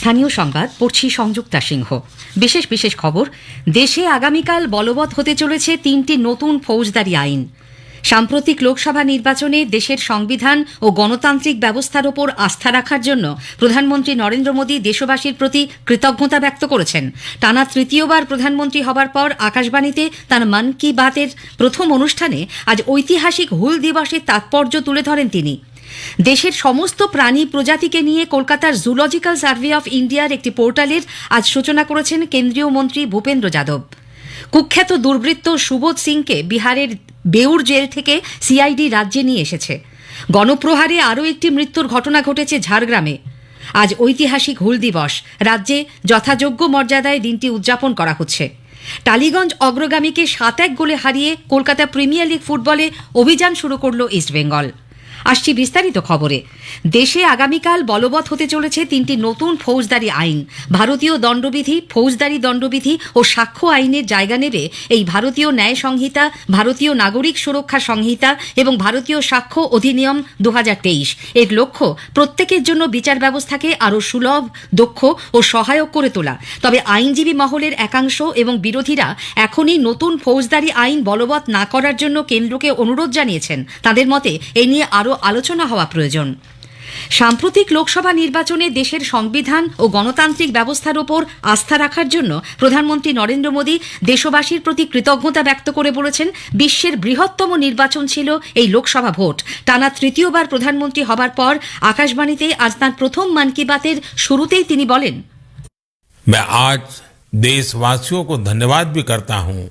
স্থানীয় সংবাদ, পড়ছি সংযুক্তা সিংহ। বিশেষ বিশেষ খবর, দেশে আগামীকাল বলবৎ হতে চলেছে তিনটি নতুন ফৌজদারি আইন। সাম্প্রতিক লোকসভা নির্বাচনে দেশের সংবিধান ও গণতান্ত্রিক ব্যবস্থার ওপর আস্থা রাখার জন্য প্রধানমন্ত্রী নরেন্দ্র মোদী দেশবাসীর প্রতি কৃতজ্ঞতা ব্যক্ত করেছেন। টানা তৃতীয়বার প্রধানমন্ত্রী হবার পর আকাশবাণীতে তার মন কি বাতের প্রথম অনুষ্ঠানে আজ ঐতিহাসিক হুল দিবসের তাৎপর্য তুলে ধরেন তিনি। দেশের সমস্ত প্রাণী প্রজাতিকে নিয়ে কলকাতার জুলজিক্যাল সার্ভে অফ ইন্ডিয়ার একটি পোর্টালের আজ সূচনা করেছেন কেন্দ্রীয় মন্ত্রী ভূপেন্দ্র যাদব। কুখ্যাত দুর্বৃত্ত সুবোধ সিংকে বিহারের বেউর জেল থেকে সিআইডি রাজ্যে নিয়ে এসেছে। গণপ্রহারে আরও একটি মৃত্যুর ঘটনা ঘটেছে ঝাড়গ্রামে। আজ ঐতিহাসিক হুল দিবস। রাজ্যে যথাযোগ্য মর্যাদায় দিনটি উদযাপন করা হচ্ছে। টালিগঞ্জ অগ্রগামীকে সাত এক গোলে হারিয়ে কলকাতা প্রিমিয়ার লিগ ফুটবলে অভিযান শুরু করল ইস্টবেঙ্গল। আসছি বিস্তারিত খবরে। দেশে আগামীকাল বলবৎ হতে চলেছে তিনটি নতুন ফৌজদারি আইন। ভারতীয় দণ্ডবিধি, ফৌজদারি দণ্ডবিধি ও সাক্ষ্য আইনের জায়গা নেবে এই ভারতীয় ন্যায় সংহিতা, ভারতীয় নাগরিক সুরক্ষা সংহিতা এবং ভারতীয় সাক্ষ্য অধিনিয়ম দু হাজার তেইশ। এর লক্ষ্য প্রত্যেকের জন্য বিচার ব্যবস্থাকে আরও সুলভ, দক্ষ ও সহায়ক করে তোলা। তবে আইনজীবী মহলের একাংশ এবং বিরোধীরা এখনই নতুন ফৌজদারি আইন বলবৎ না করার জন্য কেন্দ্রকে অনুরোধ জানিয়েছেন। তাদের মতে, এ নিয়ে আরও আলোচনা হওয়া প্রয়োজন সাম্প্রতিক লোকসভা নির্বাচনে দেশের সংবিধান ও গণতান্ত্রিক ব্যবস্থার ওপর আস্থা রাখার জন্য প্রধানমন্ত্রী নরেন্দ্র মোদী দেশবাসীর প্রতি কৃতজ্ঞতা ব্যক্ত করে বলেছেন বিশ্বের বৃহত্তম নির্বাচন ছিল এই লোকসভা ভোট টানা তৃতীয়বার প্রধানমন্ত্রী হবার পর আকাশবাণীতে আজ তাঁর প্রথম মন কি বাতের শুরুতেই তিনি বলেন मैं आज देशवासियों को धन्यवाद भी करता हूं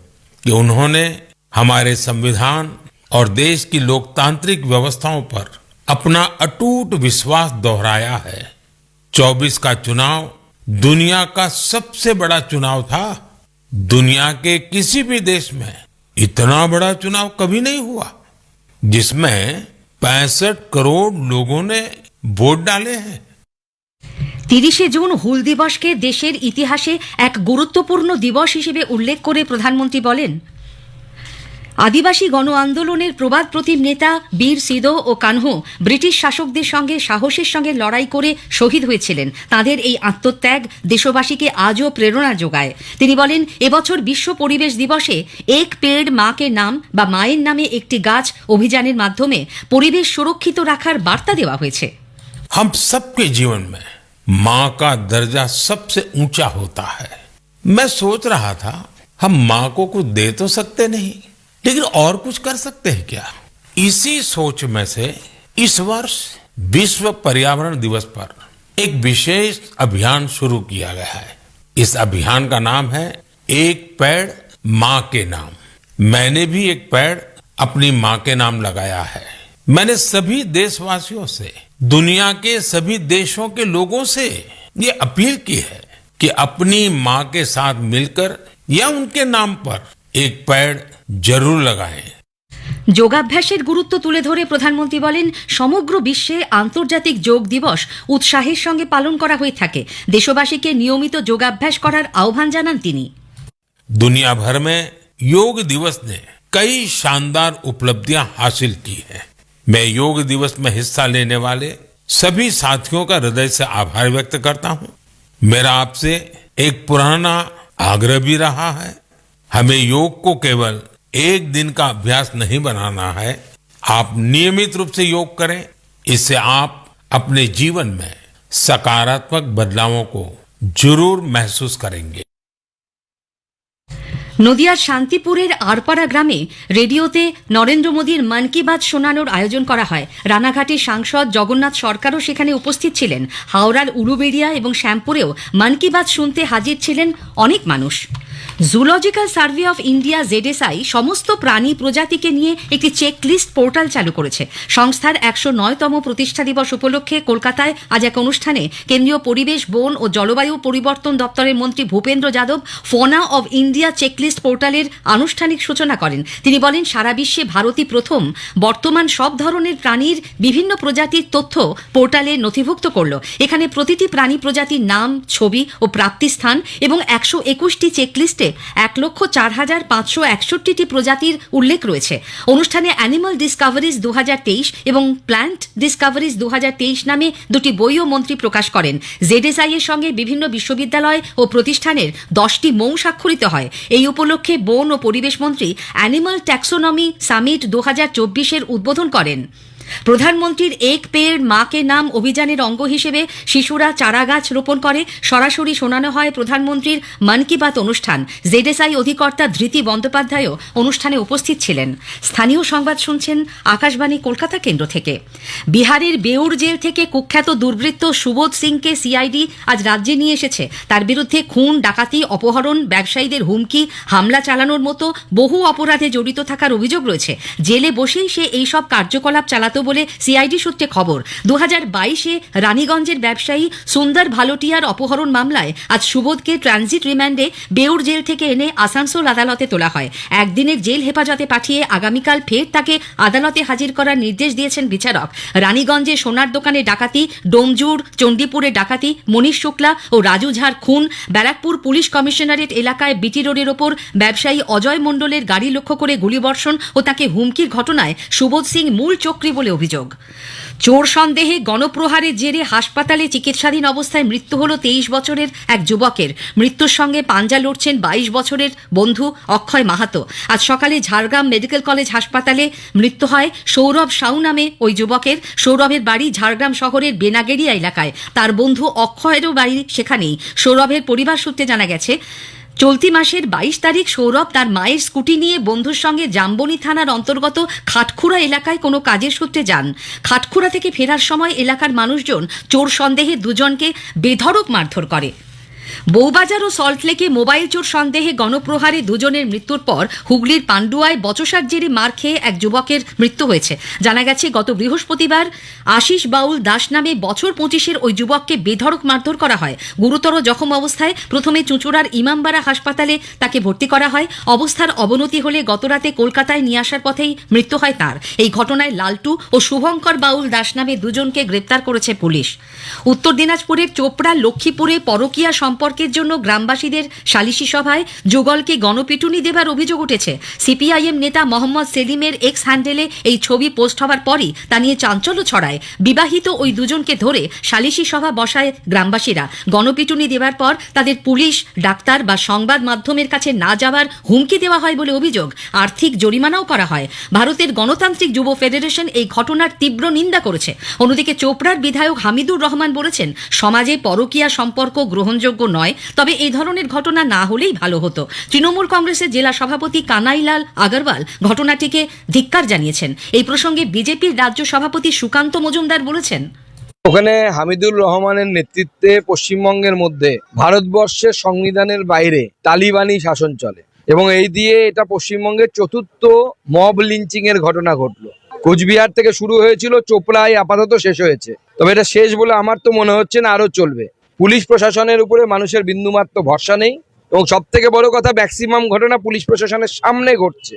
कि उन्होंने हमारे संविधान और देश की लोकतांत्रिक व्यवस्थाओं पर अपना अटूट विश्वास दोहराया है 24 का चुनाव दुनिया का सबसे बड़ा चुनाव था दुनिया के किसी भी देश में इतना बड़ा चुनाव कभी नहीं हुआ जिसमें पैंसठ करोड़ लोगों ने वोट डाले हैं তিরিশে জুন হুল দিবসকে দেশের ইতিহাসে এক গুরুত্বপূর্ণ দিবস হিসেবে উল্লেখ করে প্রধানমন্ত্রী বলেন আদিবাসী গণ আন্দোলনের প্রবাদ প্রতিম নেতা বীর সিদো ও কানহু ব্রিটিশ শাসকদের সঙ্গে সাহসের সঙ্গে লড়াই করে শহীদ হয়েছিলেন তাদের এই আত্মত্যাগ দেশবাসীকে আজও প্রেরণা যোগায় তিনি বলেন এবছর বিশ্ব পরিবেশ দিবসে এক পেড় মাকে নাম বা মায়ের নামে একটি গাছ অভিযানের মাধ্যমে পরিবেশ সুরক্ষিত রাখার বার্তা দেওয়া হয়েছে हम सबके जीवन में माँ का दर्जा सबसे ऊंचा होता है मैं सोच रहा था हम माँ को कुछ दे तो सकते नहीं लेकिन और कुछ कर सकते हैं क्या? इसी सोच में से इस वर्ष विश्व पर्यावरण दिवस पर एक विशेष अभियान शुरू किया गया है। इस अभियान का नाम है एक पेड़ माँ के नाम। मैंने भी एक पेड़ अपनी माँ के नाम लगाया है। मैंने सभी देशवासियों से, दुनिया के सभी देशों के लोगों से ये अपील की है कि अपनी माँ के साथ मिलकर या उनके नाम पर एक पेड़ जरूर लगाएं যোগাভ্যাসের গুরুত্ব তুলে ধরে প্রধানমন্ত্রী বলেন সমগ্র বিশ্বে আন্তর্জাতিক যোগ দিবস উৎসাহের সঙ্গে পালন করা হয়ে থাকে দেশবাসীকে নিয়মিত যোগাভ্যাস করার আহ্বান জানান তিনি दुनिया भर में योग दिवस ने कई शानदार उपलब्धियां हासिल की हैं मैं योग दिवस में हिस्सा लेने वाले सभी साथियों का हृदय से आभार व्यक्त करता हूं मेरा आपसे एक पुराना आग्रह भी रहा है हमें योग को केवल एक दिन का अभ्यास नहीं बनाना है आप नियमित रूप से योग करें इससे आप अपने जीवन में सकारात्मक बदलावों को जरूर महसूस करेंगे নদিয়ার শান্তিপুরের আরপাড়া গ্রামে রেডিওতে নরেন্দ্র মোদীর মন কি বাত শোনানোর আয়োজন করা হয় রানাঘাটের সাংসদ জগন্নাথ সরকারও সেখানে উপস্থিত ছিলেন হাওড়ার উলুবেড়িয়া এবং শ্যামপুরেও মন কি বাত শুনতে হাজির ছিলেন অনেক মানুষ zoological survey of India ZSI সমস্ত প্রাণী প্রজাতিকে নিয়ে একটি চেকলিস্ট পোর্টাল চালু করেছে। সংস্থার একশো নয়তম প্রতিষ্ঠা দিবস উপলক্ষে কলকাতায় আজ এক অনুষ্ঠানে কেন্দ্রীয় পরিবেশ, বন ও জলবায়ু পরিবর্তন দপ্তরের মন্ত্রী Bhupendra Yadav fauna of India checklist পোর্টালের আনুষ্ঠানিক সূচনা করেন। তিনি বলেন, সারা বিশ্বে ভারতই প্রথম, বর্তমান সব ধরনের প্রাণীর বিভিন্ন প্রজাতির তথ্য পোর্টালে নথিভুক্ত করল। এখানে প্রতিটি প্রাণী প্রজাতির নাম, ছবি ও প্রাপ্তিস্থান এবং একশো একুশটি চেকলিস্টে এক লক্ষ চার হাজার পাঁচশো একষট্টিটি প্রজাতির উল্লেখ রয়েছে। অনুষ্ঠানে অ্যানিমাল ডিসকভারিজ তেইশ এবং প্ল্যান্ট ডিসকভারিজ দু নামে দুটি বইও মন্ত্রী প্রকাশ করেন। জেডএসআই এর সঙ্গে বিভিন্ন বিশ্ববিদ্যালয় ও প্রতিষ্ঠানের দশটি মৌ স্বাক্ষরিত হয়। এই উপলক্ষে বন ও পরিবেশ মন্ত্রী অ্যানিমাল ট্যাক্সোনমি সামিট দু হাজার উদ্বোধন করেন। প্রধানমন্ত্রীর এক পেয়ের মাকে নাম অভিযানের অঙ্গ হিসেবে শিশুরা চারাগাছ রোপণ করে। সরাসরি শোনানো হয় প্রধানমন্ত্রীর মন কি বাত অনুষ্ঠান। জেডএসআই অধিকর্তা ধৃতি বন্দ্যোপাধ্যায়ও অনুষ্ঠানে উপস্থিত ছিলেন। স্থানীয় সংবাদ শুনছেন আকাশবাণী কলকাতা কেন্দ্র থেকে। বিহারের বেউর জেল থেকে কুখ্যাত দুর্বৃত্ত সুবোধ সিংকে সিআইডি আজ রাজ্যে নিয়ে এসেছে। তার বিরুদ্ধে খুন, ডাকাতি, অপহরণ, ব্যবসায়ীদের হুমকি, হামলা চালানোর মতো বহু অপরাধে জড়িত থাকার অভিযোগ রয়েছে। জেলে বসেই সে এইসব কার্যকলাপ চালাতো বলে সিআইডি সূত্রে খবর। দু হাজার বাইশে রানীগঞ্জের ব্যবসায়ী সুন্দর ভালোটিয়ার অপহরণ মামলায় আজ সুবোধকে ট্রানজিট রিমান্ডে বেউর জেল থেকে এনে আসানসোল আদালতে তোলা হয়। একদিনের জেল হেফাজতে পাঠিয়ে আগামীকাল ফের তাকে আদালতে হাজির করার নির্দেশ দিয়েছেন বিচারক। রানীগঞ্জে সোনার দোকানে ডাকাতি, ডোমজুর, চণ্ডীপুরে ডাকাতি, মনীষ শুক্লা ও রাজু ঝাড় খুন, ব্যারাকপুর পুলিশ কমিশনারেট এলাকায় বিটি রোডের ওপর ব্যবসায়ী অজয় মণ্ডলের গাড়ি লক্ষ্য করে গুলিবর্ষণ ও তাকে হুমকির ঘটনায় সুবোধ সিং মূল চক্রী বলে অভিযোগ। চোর সন্দেহে গণপ্রহারের জেরে হাসপাতালে চিকিৎসাধীন অবস্থায় মৃত্যু হল তেইশ বছরের এক যুবকের। মৃত্যুর সঙ্গে পাঞ্জা লড়ছেন বাইশ বছরের বন্ধু অক্ষয় মাহাতো। আজ সকালে ঝাড়গ্রাম মেডিকেল কলেজ হাসপাতালে মৃত্যু হয় সৌরভ সাউ নামে ওই যুবকের। সৌরভের বাড়ি ঝাড়গ্রাম শহরের বেনাগেরিয়া এলাকায়। তার বন্ধু অক্ষয়েরও বাড়ি সেখানেই। সৌরভের পরিবার সূত্রে জানা গেছে চলতি মাসের বাইশ তারিখ সৌরভ তার মায়ের স্কুটি নিয়ে বন্ধুর সঙ্গে জাম্বনি থানার অন্তর্গত খাটখুড়া এলাকায় কোনো কাজের সূত্রে যান। খাটখুড়া থেকে ফেরার সময় এলাকার মানুষজন চোর সন্দেহে দুজনকে বেধড়ক মারধর করে। বৌবাজার ও সল্টলেকে মোবাইল চোর সন্দেহে গণপ্রহারে দুজনের মৃত্যুর পর হুগলির পান্ডুয়ায় বচসার জেরে মার খেয়ে এক যুবকের মৃত্যু হয়েছে। জানা গেছে, গত বৃহস্পতিবার আশিস বাউল দাস নামে বছর পঁচিশের ওই যুবককে বেধড়ক মারধর করা হয়। গুরুতর জখম অবস্থায় প্রথমে চুঁচুড়ার ইমামবাড়া হাসপাতালে তাকে ভর্তি করা হয়। অবস্থার অবনতি হলে গতরাতে কলকাতায় নিয়ে আসার পথেই মৃত্যু হয় তার। এই ঘটনায় লালটু ও শুভঙ্কর বাউল দাস নামে দুজনকে গ্রেপ্তার করেছে পুলিশ। উত্তর দিনাজপুরের চোপড়া লক্ষ্মীপুরে পরকীয়া সম্পর্কের জন্য গ্রামবাসীদের সালিশি সভায় যুগলকে গণপিটুনি দেবার অভিযোগ উঠেছে। সিপিআইএম নেতা মোহাম্মদ সেলিমের এক্স হ্যান্ডেলে এই ছবি পোস্ট হওয়ার পরই তা নিয়ে চাঞ্চল্য ছড়ায়। বিবাহিত ওই দুজনকে ধরে সালিশি সভা বসায় গ্রামবাসীরা। গণপিটুনি দেওয়ার পর তাদের পুলিশ, ডাক্তার বা সংবাদ মাধ্যমের কাছে না যাওয়ার হুমকি দেওয়া হয় বলে অভিযোগ। আর্থিক জরিমানাও করা হয়। ভারতের গণতান্ত্রিক যুব ফেডারেশন এই ঘটনার তীব্র নিন্দা করেছে। অন্যদিকে চোপড়ার বিধায়ক হামিদুর রহমান বলেছেন, সমাজে পরকীয়া সম্পর্ক গ্রহণযোগ্য নয়, তবে এই ধরনের ঘটনা না হলেই ভালো হতো। তৃণমূল কংগ্রেসের জেলা সভাপতি কানাইলাল আগরওয়াল ঘটনাটিকে ধিক্কার জানিয়েছেন। এই প্রসঙ্গে বিজেপির রাজ্য সভাপতি সুকান্ত মজুমদার বলেছেন, ওখানে হামিদুর রহমানের নেতৃত্বে পশ্চিমবঙ্গের মধ্যে ভারতবর্ষের সংবিধানের বাইরে তালিবানি শাসন চলে এবং এই দিয়ে এটা পশ্চিমবঙ্গের চতুর্থ মব লিঞ্চিং এর ঘটনা ঘটলো। কোচবিহার থেকে শুরু হয়েছিল, চোপড়ায় আপাতত শেষ হয়েছে। তবে এটা শেষ বলে আমার তো মনে হচ্ছে না আরও চলবে। পুলিশ প্রশাসনের উপরে মানুষের বিন্দুমাত্র ভরসা নেই এবং সব থেকে বড় কথা ম্যাক্সিমাম ঘটনা পুলিশ প্রশাসনের সামনে ঘটছে।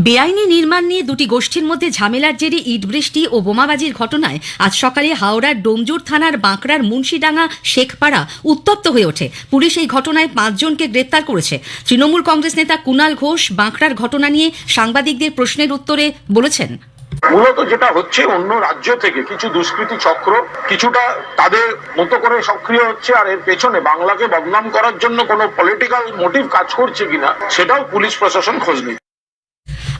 বেআইনি নির্মাণ নিয়ে দুটি গোষ্ঠীর মধ্যে ঝামেলার জেরে ইট বৃষ্টি ও বোমাবাজির ঘটনায় আজ সকালে হাওড়ার ডোমজুর থানার বাঁকড়ার মুন্সিডাঙ্গা শেখপাড়া উত্তপ্ত হয়ে ওঠে। পুলিশ এই ঘটনায় পাঁচজনকে গ্রেপ্তার করেছে। তৃণমূল কংগ্রেস নেতা কুনাল ঘোষ বাঁকড়ার ঘটনা নিয়ে সাংবাদিকদের প্রশ্নের উত্তরে বলেছেন মূলত যেটা হচ্ছে অন্য রাজ্য থেকে কিছু দুষ্কৃতি চক্র কিছুটা তাদের মতো করে সক্রিয় হচ্ছে আর এর পেছনে বাংলাকে বদনাম করার জন্য কোনো পলিটিক্যাল মোটিভ কাজ করছে কিনা, সেটাও পুলিশ প্রশাসন খোঁজ নিচ্ছে।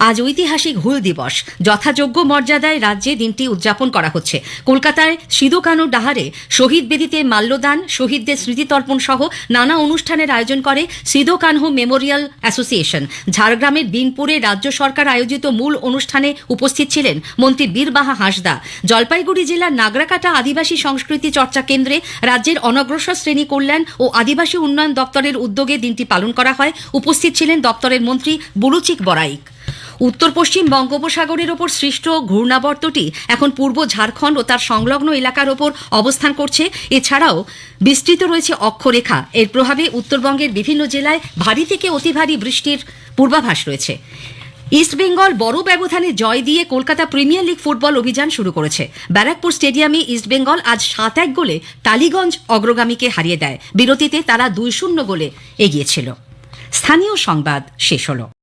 আজ ঐতিহাসিক হুল দিবস। যথাযোগ্য মর্যাদায় রাজ্যে দিনটি উদযাপন করা হচ্ছে। কলকাতায় সিধু কানু ডাহারে শহীদ বেদিতে মাল্যদান, শহীদদের স্মৃতিতর্পণ সহ নানা অনুষ্ঠানের আয়োজন করে সিধু কানহু মেমোরিয়াল অ্যাসোসিয়েশন। ঝাড়গ্রামের বিনপুরে রাজ্য সরকার আয়োজিত মূল অনুষ্ঠানে উপস্থিত ছিলেন মন্ত্রী বীরবাহা হাঁসদা। জলপাইগুড়ি জেলার নাগরাকাটা আদিবাসী সংস্কৃতি চর্চা কেন্দ্রে রাজ্যের অনগ্রসর শ্রেণি কল্যাণ ও আদিবাসী উন্নয়ন দপ্তরের উদ্যোগে দিনটি পালন করা হয়। উপস্থিত ছিলেন দপ্তরের মন্ত্রী বুলুচিক বরাইক। উত্তর পশ্চিম বঙ্গোপসাগরের ওপর সৃষ্ট ঘূর্ণাবর্তটি এখন পূর্ব ঝাড়খণ্ড ও তার সংলগ্ন এলাকার ওপর অবস্থান করছে। এছাড়াও বিস্তৃত রয়েছে অক্ষরেখা। এর প্রভাবে উত্তরবঙ্গের বিভিন্ন জেলায় ভারী থেকে অতি ভারী বৃষ্টির পূর্বাভাস রয়েছে। ইস্টবেঙ্গল বড় ব্যবধানে জয় দিয়ে কলকাতা প্রিমিয়ার লিগ ফুটবল অভিযান শুরু করেছে। ব্যারাকপুর স্টেডিয়ামে ইস্টবেঙ্গল আজ সাত এক গোলে টালিগঞ্জ অগ্রগামীকে হারিয়ে দেয়। বিরতিতে তারা দুই শূন্য গোলে এগিয়েছিল। স্থানীয় সংবাদ শেষ হলো।